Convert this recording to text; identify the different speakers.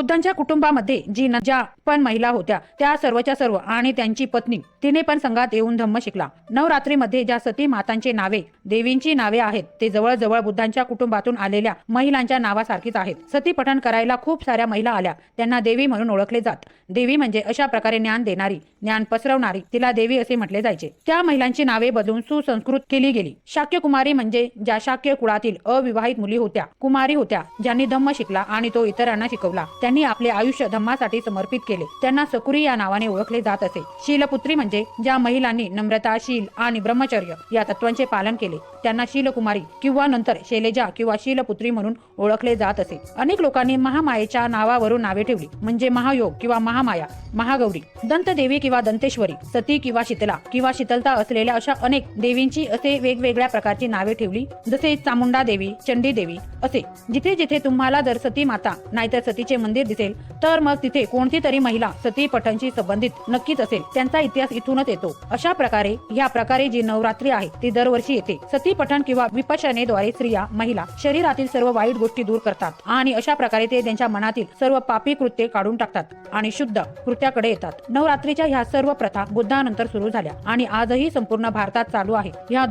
Speaker 1: बुद्धांच्या कुटुंबामध्ये जी ज्या पण महिला होत्या त्या सर्वच्या सर्व आणि त्यांची पत्नी तिने पण संघात येऊन धम्म शिकला. नवरात्रीमध्ये ज्या सती मातांची नावे देवींची नावे आहेत ते जवळजवळ बुद्धांच्या कुटुंबातून आलेल्या महिलांच्या नावासारखीच आहेत. सती पठण करायला खूप साऱ्या महिला आल्या त्यांना देवी म्हणून ओळखले जात. देवी म्हणजे अशा प्रकारे ज्ञान देणारी ज्ञान पसरवणारी तिला देवी असे म्हटले जायचे. त्या महिलांची नावे बदलून सुसंस्कृत केली गेली. शाक्य कुमारी म्हणजे ज्या शाक्य कुळातील अविवाहित मुली होत्या कुमारी होत्या ज्यांनी धम्म शिकला आणि तो इतरांना शिकवला. त्यांनी आपले आयुष्य धम्मासाठी समर्पित केले. त्यांना सकुरी या नावाने ओळखले जात असे. शीलपुत्री म्हणजे ज्या महिलांनी नम्रता शील आणि ब्रह्मचर्य या तत्वांचे पालन केले त्यांना शीलकुमारी किंवा नंतर शैलेजा किंवा शीलपुत्री म्हणून ओळखले जात असे. अनेक लोकांनी महामायेच्या नावावरून नावे ठेवली म्हणजे महायोग किंवा महामाया महागौरी दंतदेवी किंवा दंतेश्वरी सती किंवा शीतला किंवा शीतलता असलेल्या अशा अनेक देवींची असे वेगवेगळ्या प्रकारची नावे ठेवली जसे चामुंडा देवी चंडी देवी असे. जिथे जिथे तुम्हाला जर सती माता नाहीतर सतीचे मंदिर दिसेल तर मग तिथे कोणती तरी महिला सती पठणशी संबंधित नक्कीच असेल. त्यांचा इतिहास इथूनच येतो. अशा प्रकारे या प्रकारे जी नवरात्री आहे ती दरवर्षी येते. सती पठण किंवा विपशनेद्वारे स्त्रिया महिला शरीरातील सर्व वाईट गोष्टी दूर करतात आणि अशा प्रकारे ते त्यांच्या मनातील सर्व पापी कृत्ये काढून टाकतात आणि शुद्ध कृत्याकडे येतात. नवरात्रीच्या ह्या सर्व प्रथा बुद्धानंतर सुरू झाल्या आणि आजही संपूर्ण भारतात चालू आहे. ह्या